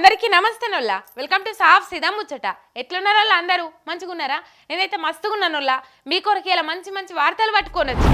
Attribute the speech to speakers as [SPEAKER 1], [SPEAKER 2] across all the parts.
[SPEAKER 1] అందరికీ నమస్తే నొల్లా. Welcome to సాఫ్ సిదా ముచ్చట. ఎట్లున్నారు వాళ్ళు అందరూ? మంచిగున్నారా? నేనైతే మస్తుగున్నాను నొల్లా. మీ కొరకు ఇలా మంచి మంచి వార్తలు పట్టుకోనొచ్చు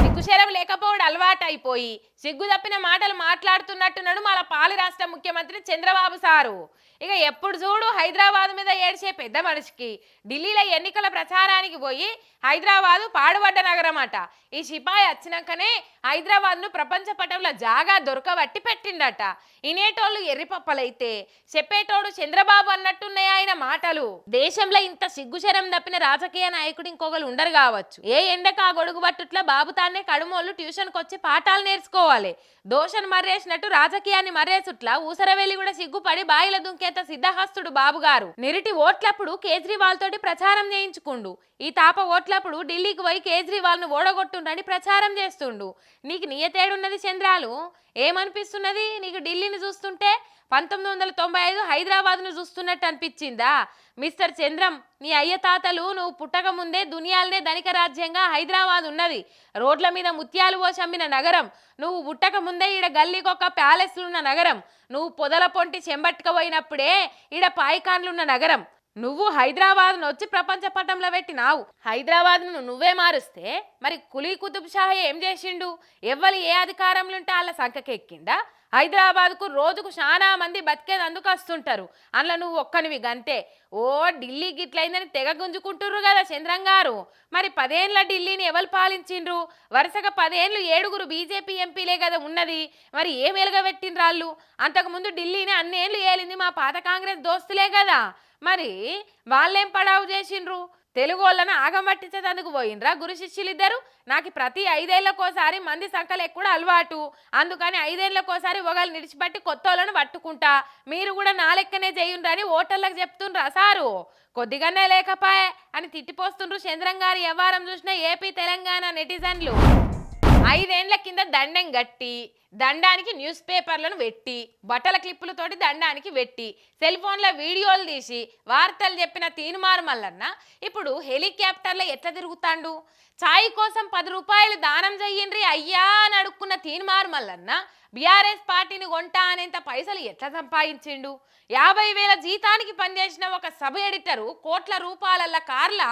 [SPEAKER 1] సిగ్గుశరం లేకపోవడం అలవాటు అయిపోయి సిగ్గు తప్పిన మాటలు మాట్లాడుతున్నట్టున్నాడు మన పాలి రాష్ట్ర ముఖ్యమంత్రి చంద్రబాబు సారు. ఇక ఎప్పుడు చూడు హైదరాబాద్ మీద ఏడ్చే పెద్ద మనిషికి. ఢిల్లీలో ఎన్నికల ప్రచారానికి పోయి హైదరాబాదు పాడుబడ్డ నగరం అట ఈ సిపాయి వచ్చినాకనే హైదరాబాద్ను ప్రపంచ పటంలో జాగా దొరకబట్టి పెట్టిండట. ఇనేటోళ్ళు ఎర్రిపప్పలైతే చెప్పేటోడు చంద్రబాబు అన్నట్టున్నాయి ఆయన మాటలు. దేశంలో ఇంత సిగ్గుశరం తప్పిన రాజకీయ నాయకుడు ఇంకొకరు ఉండరు కావచ్చు. ఏ ఎండక ఆ గొడుగు పట్టుట్లా బాబు తానే కడుమోళ్ళు ట్యూషన్కి వచ్చి పాఠాలు నేర్చుకోవాలి. దోషను మర్రేసినట్టు రాజకీయాన్ని మర్రేసుట్లా ఊసరవేలి కూడా సిగ్గుపడి బాయిల దుంకే దుంకేత సిద్ధహస్తుడు బాబు గారు నిరిటి ఓట్లప్పుడు కేజ్రీవాల్ తోటి ప్రచారం చేయించుకుండు. ఈ తాప ఓట్లప్పుడు ఢిల్లీకి పోయి కేజ్రీవాల్ను ఓడగొట్టుండని ప్రచారం చేస్తుండు. నీకు నియతేడున్నది చంద్రాలు? ఏమనిపిస్తున్నది? నీకు ఢిల్లీని చూస్తుంటే పంతొమ్మిది వందల తొంభై ఐదు హైదరాబాద్ను చూస్తున్నట్టు అనిపించిందా? మిస్టర్ చంద్రం నీ అయ్య తాతలు నువ్వు పుట్టక ముందే దునియాలనే ధనిక రాజ్యంగా హైదరాబాద్ ఉన్నది. రోడ్ల మీద ముత్యాలు పోసి అమ్మిన నగరం. నువ్వు పుట్టక ముందే ఈడ గల్లీకొక ప్యాలెస్లున్న నగరం. నువ్వు పొదల పొంటి చెంబట్టుకపోయినప్పుడే ఈడ పాయికాన్లున్న నగరం. నువ్వు హైదరాబాద్ వచ్చి ప్రపంచ పటంలో పెట్టినావు హైదరాబాద్ను నువ్వే మారుస్తే మరి కులీ కుతుబ్ షాహ ఏం చేసిండు? ఎవ్వరు ఏ అధికారంలో ఉంటే వాళ్ళ సంఖకెక్కిండా? హైదరాబాద్కు రోజుకు చాలా మంది బతికేది అందుకు వస్తుంటారు. అందులో నువ్వు ఒక్కనివి గంతే. ఓ ఢిల్లీ గిట్లయిందని తెగ గుంజుకుంటుర్రు కదా చంద్రం గారు. మరి పదేళ్ళ ఢిల్లీని ఎవరు పాలించిండ్రు? వరుసగా పదేళ్ళు ఏడుగురు బీజేపీ ఎంపీలే కదా ఉన్నది. మరి ఏం ఎలుగబెట్టిండ్రు వాళ్ళు అంతకుముందు ఢిల్లీని అన్నేళ్ళు ఏలింది మా పాత కాంగ్రెస్ దోస్తులే కదా. మరి వాళ్ళేం పడావు చేసిండ్రు? తెలుగు వాళ్ళని ఆగం పట్టించేందుకు పోయినరా గురు శిష్యులిద్దరు? నాకు ప్రతి ఐదేళ్ళకోసారి మంది సంఖ్యలు ఎక్కువ అలవాటు. అందుకని ఐదేళ్ళకోసారి ఒకళ్ళు నిడిచిపట్టి కొత్త వాళ్ళను పట్టుకుంటా. మీరు కూడా నా లెక్కనే చేయుండ్రని ఓటర్లకు చెప్తుండ్రా సారు. కొద్దిగానే లేకపాయే అని తిట్టిపోస్తుండ్రు చంద్రం గారి. వ్యవహారం చూసిన ఏపీ తెలంగాణ నెటిజన్లు. ఐదేండ్ల కింద దండం గట్టి దండానికి న్యూస్ పేపర్లను పెట్టి బట్టల క్లిప్పులతోటి దండానికి పెట్టి సెల్ ఫోన్ల వీడియోలు తీసి వార్తలు చెప్పిన తీనుమారు మల్లన్న ఇప్పుడు హెలికాప్టర్లో ఎట్లా తిరుగుతాండు? ఛాయ్ కోసం పది రూపాయలు దానం చెయ్యండ్రి అయ్యా అని అడుక్కున్న తీన్మార్ మల్లన్న బీఆర్ఎస్ పార్టీని కొంటా అనేంత పైసలు ఎట్లా సంపాదించిండు? యాభై వేల జీతానికి పనిచేసిన ఒక సబ్ ఎడిటరు కోట్ల రూపాయల కార్ల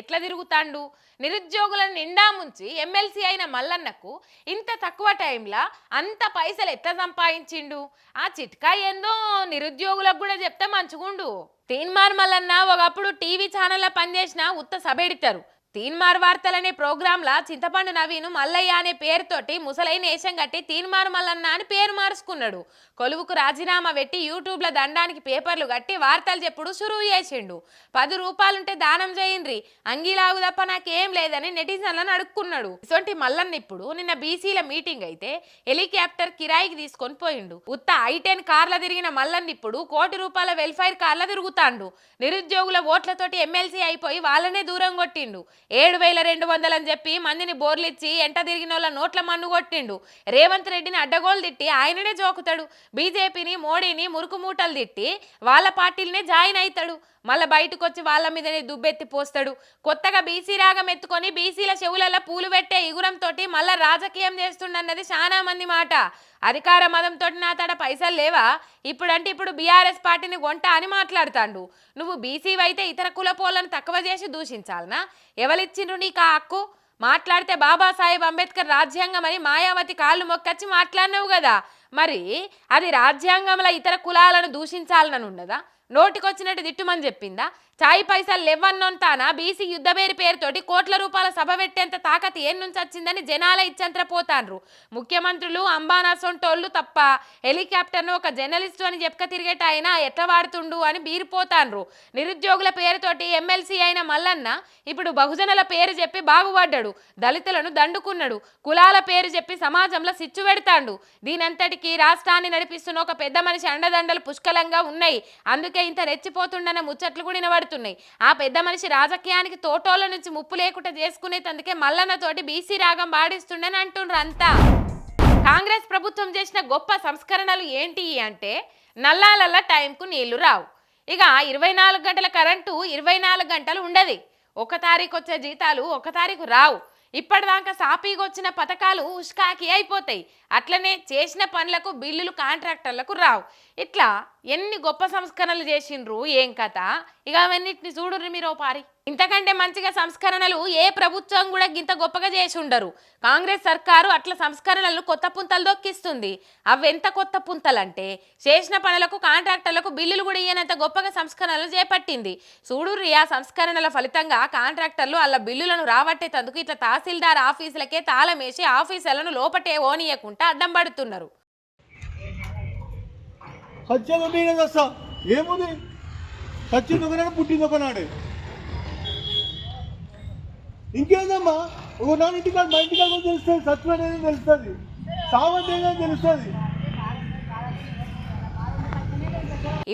[SPEAKER 1] ఎట్లా తిరుగుతాండు? నిరుద్యోగులను నిండా ముంచి ఎమ్మెల్సీ అయిన మల్లన్నకు ఇంత తక్కువ టైంలో అంత పైసలు ఎట్లా సంపాదించిండు? ఆ చిట్కా ఏందో నిరుద్యోగులకు కూడా చెప్తే మంచుగుండు. తీన్మార్ మల్లన్న ఒకప్పుడు టీవీ ఛానల్లో పనిచేసిన ఉత్త సబ్ ఎడిటరు తీన్మార్ వార్తలనే ప్రోగ్రాంలా చింతపండు నవీను మల్లయ్య అనే పేరుతోటి ముసలైన వేషం కట్టి తీన్మార్ మల్లన్న అని పేరు మార్చుకున్నాడు కొలువుకు రాజీనామా పెట్టి యూట్యూబ్లో దండానికి పేపర్లు కట్టి వార్తలు చెప్పుడు సురువు చేసిండు. పది రూపాయలుంటే దానం చేయండ్రి. అంగీలాగు తప్ప నాకేం లేదని నెటిజన్లను అడుక్కున్నాడు. ఇటువంటి మల్లన్న ఇప్పుడు నిన్న బీసీల మీటింగ్ అయితే హెలికాప్టర్ కిరాయికి తీసుకొని పోయిండు. ఉత్త ఐ టెన్ కార్ల తిరిగిన మల్లన్న ఇప్పుడు కోటి రూపాయల వెల్ఫైర్ కార్ల తిరుగుతాండు. నిరుద్యోగుల ఓట్లతోటి ఎమ్మెల్సీ అయిపోయి వాళ్ళనే దూరం కొట్టిండు. ఏడు వేల రెండు వందలు అని చెప్పి మందిని బోర్లిచ్చి ఎంట తిరిగిన వాళ్ళ నోట్ల మన్ను కొట్టిండు. రేవంత్ రెడ్డిని అడ్డగోలు తిట్టి ఆయననే జోకుతాడు. బీజేపీని మోడీని మురుకు మూటలు తిట్టి వాళ్ళ పార్టీలనే జాయిన్ అవుతాడు మళ్ళీ బయటకు వచ్చి వాళ్ళ మీదనే దుబ్బెత్తి పోస్తాడు. కొత్తగా బీసీ రాగం ఎత్తుకొని బీసీల చెవులలో పూలు పెట్టే ఇగురంతో మళ్ళీ రాజకీయం చేస్తుండన్నది చాలా మంది మాట. అధికార మదంతో నా తడ పైసలు లేవా? ఇప్పుడంటే ఇప్పుడు బీఆర్ఎస్ పార్టీని కొంట అని మాట్లాడుతాండు. నువ్వు బీసీ అయితే ఇతర కులపోలను తక్కువ చేసి దూషించాలనా? ఎవరిచ్చిండ్రు నీకు ఆ హక్కు? మాట్లాడితే బాబాసాహెబ్ అంబేద్కర్ రాజ్యాంగం అని మాయావతి కాళ్ళు మొక్కచ్చి మాట్లాడినావు కదా. మరి అది రాజ్యాంగంలో ఇతర కులాలను దూషించాలని ఉన్నదా నోటికొచ్చినట్టు తిట్టుమని చెప్పిందా? చాయ్ పైసలు లేవన్నొంతానా బీసీ యుద్ధ పేరు పేరుతోటి కోట్ల రూపాయల సభ పెట్టేంత తాకత్ ఏం నుంచి వచ్చిందని జనాల ఇచ్చంత్ర పోతాండ్రు ముఖ్యమంత్రులు అంబానా సొంటోళ్ళు తప్ప హెలికాప్టర్ను ఒక జర్నలిస్టు అని చెప్పుక తిరిగేట అయినా ఎట్లా వాడుతుండు అని బీరిపోతాండ్రు నిరుద్యోగుల పేరుతోటి ఎమ్మెల్సీ అయిన మల్లన్న ఇప్పుడు బహుజనుల పేరు చెప్పి బాగుపడ్డాడు. దళితులను దండుకున్నాడు. కులాల పేరు చెప్పి సమాజంలో సిచ్చు పెడతాండు. దీనంతటికి రాష్ట్రాన్ని నడిపిస్తున్న ఒక పెద్ద మనిషి అండదండలు పుష్కలంగా ఉన్నాయి. అందుకే ఇంత రెచ్చిపోతుండన్న ముచ్చట్లు కూడా వినబడుతున్నాయి. ఆ పెద్ద మనిషి రాజకీయానికి తోటోల నుంచి ముప్పు లేకుండా చేసుకునేందుకే మల్లన్నతోటి బీసీ రాగం పాడిస్తుండని అంటుండ్రు అంతా. కాంగ్రెస్ ప్రభుత్వం చేసిన గొప్ప సంస్కరణలు ఏంటి అంటే నల్లాలల్ల టైంకు నీళ్ళు రావు. ఇక ఇరవై నాలుగు గంటల కరెంటు ఇరవై నాలుగు గంటలు ఉండదు. ఒక తారీఖు వచ్చే జీతాలు ఒక తారీఖు రావు. ఇప్పటిదాకా సాపీగా వచ్చిన పథకాలు ఉష్కాకి అయిపోతాయి. అట్లనే చేసిన పనులకు బిల్లులు కాంట్రాక్టర్లకు రావు. ఇట్లా ఎన్ని గొప్ప సంస్కరణలు చేసిండ్రు ఏం కథ? ఇక అవన్నిటిని చూడుర్రి మీరు పారి. ఇంతకంటే మంచిగా సంస్కరణలు ఏ ప్రభుత్వం కూడా గింత గొప్పగా చేసి ఉండరు. కాంగ్రెస్ సర్కారు అట్లా సంస్కరణలను కొత్త పుంతలు దొక్కిస్తుంది. అవి ఎంత కొత్త పుంతలంటే చేసిన పనులకు కాంట్రాక్టర్లకు బిల్లులు కూడా ఇయ్యనంత గొప్పగా సంస్కరణలు చేపట్టింది. చూడుర్రి ఆ సంస్కరణల ఫలితంగా కాంట్రాక్టర్లు వాళ్ళ బిల్లులను రాబట్టేటందుకు ఇట్లా తహసీల్దార్ ఆఫీసులకే తాళం వేసి ఆఫీసులను లోపటే ఓనీయకుండా అడ్డం పడుతున్నారు.
[SPEAKER 2] ఏముంది? సచ్చింది ఒకనాడు పుట్టింది ఒకనాడే. ఇంకేందమ్మా? ఒక నాన్న ఇంటికాడ మా ఇంటికాడ కూడా తెలుస్తుంది సత్యం అనేది తెలుస్తుంది సావంతి అనేది తెలుస్తుంది.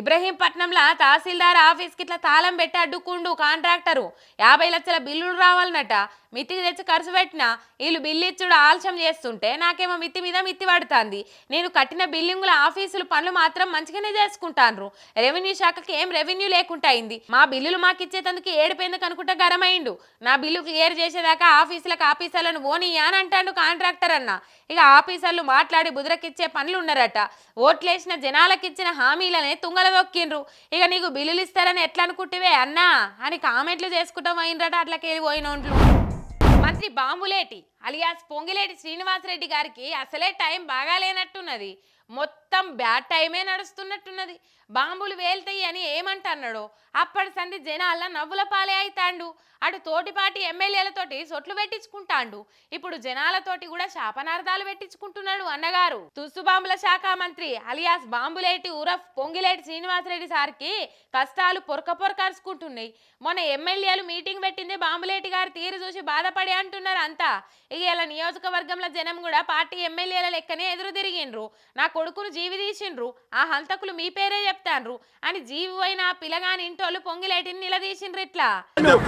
[SPEAKER 1] ఇబ్రహీంపట్నంలో తహసీల్దార్ ఆఫీస్కి ఇట్లా తాళం పెట్టి అడ్డుకుండు కాంట్రాక్టరు. యాభై లక్షల బిల్లులు రావాలన్నట. మిత్తికి తెచ్చి ఖర్చు పెట్టినా వీళ్ళు బిల్లు ఇచ్చుడు ఆలస్యం చేస్తుంటే నాకేమో మిత్తి మీద మిత్తి పడుతుంది. నేను కట్టిన బిల్లింగుల ఆఫీసులు పనులు మాత్రం మంచిగానే చేసుకుంటాను రెవెన్యూ శాఖకి ఏం రెవెన్యూ లేకుండా అయింది. మా బిల్లులు మాకు ఇచ్చేటందుకు ఏడిపోయిందుకు అనుకుంటా గరమైండు నా బిల్లు క్లియర్ చేసేదాకా ఆఫీసులకు ఆఫీసర్లను ఓనియా అని అంటాడు కాంట్రాక్టర్ అన్న. ఇక ఆఫీసర్లు మాట్లాడి బుదరకిచ్చే పనులు ఉన్నారట. ఓట్లేసిన జనాలకిచ్చిన హామీలనే తుంగల దొక్కిండ్రు ఇక నీకు బిల్లులు ఇస్తారని ఎట్లా అనుకుంటివే అన్నా? అని కామెంట్లు చేసుకుంటాం అయినరట అట్లకెళ్ళి పోయినోండ్లు. మంత్రి బాంబులేటి అలియాస్ పొంగిలేటి శ్రీనివాసరెడ్డి గారికి అసలే టైం బాగా లేనట్టున్నది మొత్తం బ్యాడ్ టైమే నడుస్తున్నట్టున్నది. బాంబులు వేల్తాయి అని ఏమంటన్నాడో అప్పటి సంది జనాల నవ్వుల పాలే అవుతాండు అటు తోటిపాటి ఎమ్మెల్యేలతోటి సొట్లు పెట్టించుకుంటాండు. ఇప్పుడు జనాలతోటి కూడా శాపనార్థాలు పెట్టించుకుంటున్నాడు అన్నగారు. తుస్సు బాంబుల శాఖ మంత్రి అలియాస్ బాంబులేటి ఉరఫ్ పొంగిలేటి శ్రీనివాసరెడ్డి సార్కి కష్టాలు పొరక పొరకరుచుకుంటున్నాయి మొన్న ఎమ్మెల్యేలు మీటింగ్ పెట్టింది బాంబులేటి గారి తీరు చూసి బాధపడి అంటున్నారు అంతా. ఇక ఇలా నియోజకవర్గంలో జనం కూడా పార్టీ ఎమ్మెల్యేల లెక్కనే ఎదురు తిరిగిండ్రు నా కొడుకును జీవి తీసిండ్రు ఆ హంతకులు మీ పేరే చెప్తాన్రు అని జీవి అయిన ఆ పిల్లగాని ఇంటోళ్ళు పొంగిలేటిని నిలదీసిండ్రు ఇట్లా?
[SPEAKER 3] రేపు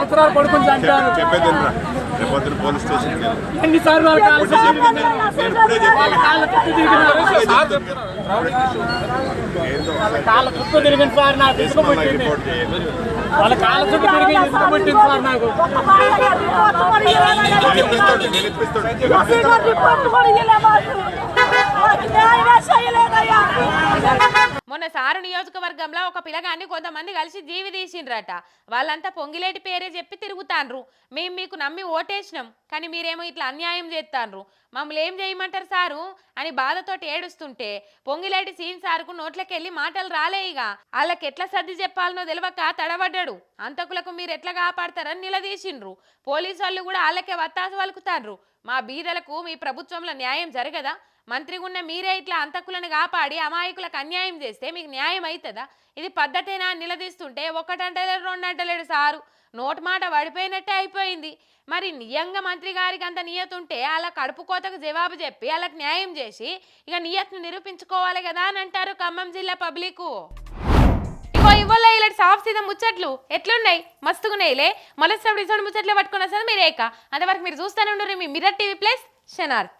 [SPEAKER 3] సంవత్సరాలు చంపాను
[SPEAKER 4] చెప్పేదిరా రేపొద్దున పోలీస్ స్టేషన్కి వెళ్ళి
[SPEAKER 3] ఎన్నిసార్లు వాళ్ళ కాళ్ళ కాళ్ళ చుట్టూ తిరిగింది సార్ నాకు ఇసుక
[SPEAKER 4] నాకు
[SPEAKER 3] పుట్టింది
[SPEAKER 4] రిపోర్ట్ చేయండి
[SPEAKER 3] వాళ్ళ కాళ్ళ చుట్టూ తిరిగి ఇసుక పుట్టింది సార్ నాకు
[SPEAKER 4] ఇప్పిస్తాడు నేను ఇప్పిస్తాడు
[SPEAKER 1] మొన్న సారు నియోజకవర్గంలో ఒక పిల్లగాన్ని కొంతమంది కలిసి జీవి తీసిండ్రట. వాళ్ళంతా పొంగిలేటి పేరే చెప్పి తిరుగుతాన్రు మేము మీకు నమ్మి ఓటేసినాం కానీ మీరేమో ఇట్లా అన్యాయం చేస్తాన్రు మమ్మల్ని ఏం చేయమంటారు సారు? అని బాధతోటి ఏడుస్తుంటే పొంగిలేటి సీన్ సార్కు నోట్లకెళ్ళి మాటలు రాలే ఇక వాళ్ళకి ఎట్లా సర్ది చెప్పాలనో తెలియక తడబడ్డాడు. అంతకులకు మీరు ఎట్లా కాపాడతారని నిలదీసిండ్రు. పోలీసు వాళ్ళు కూడా వాళ్ళకే వత్తాసు వలుకుతాన్రు మా బీదలకు మీ ప్రభుత్వంలో న్యాయం జరగదా? మంత్రిగా ఉన్న మీరే ఇట్లా అంతకులను కాపాడి అమాయకులకు అన్యాయం చేస్తే మీకు న్యాయం అవుతుందా ఇది పద్ధతేనా నిలదీస్తుంటే ఒకటంటలేడు రెండు అంటలేడు సారు. నోటి మాట పడిపోయినట్టే అయిపోయింది. మరి నియంగా మంత్రి గారికి అంత నియత ఉంటే అలా కడుపు కోతకు జవాబు చెప్పి వాళ్ళకి న్యాయం చేసి ఇక నియత్ను నిరూపించుకోవాలి కదా అని అంటారు ఖమ్మం జిల్లా పబ్లిక్ ఇగో ఇవ్వలే ఇలాంటి సాఫ్ సీదా ముచ్చట్లు. ఎట్లున్నాయి? మస్తుగున్నాయిలే. మొలసప్పుడు ఇటువంటి ముచ్చట్లు పట్టుకున్న సార్ మీరేక. అంతవరకు మీరు చూస్తూనే ఉండరు మీ మిర్రర్ టీవీ ప్లస్ శనార్థి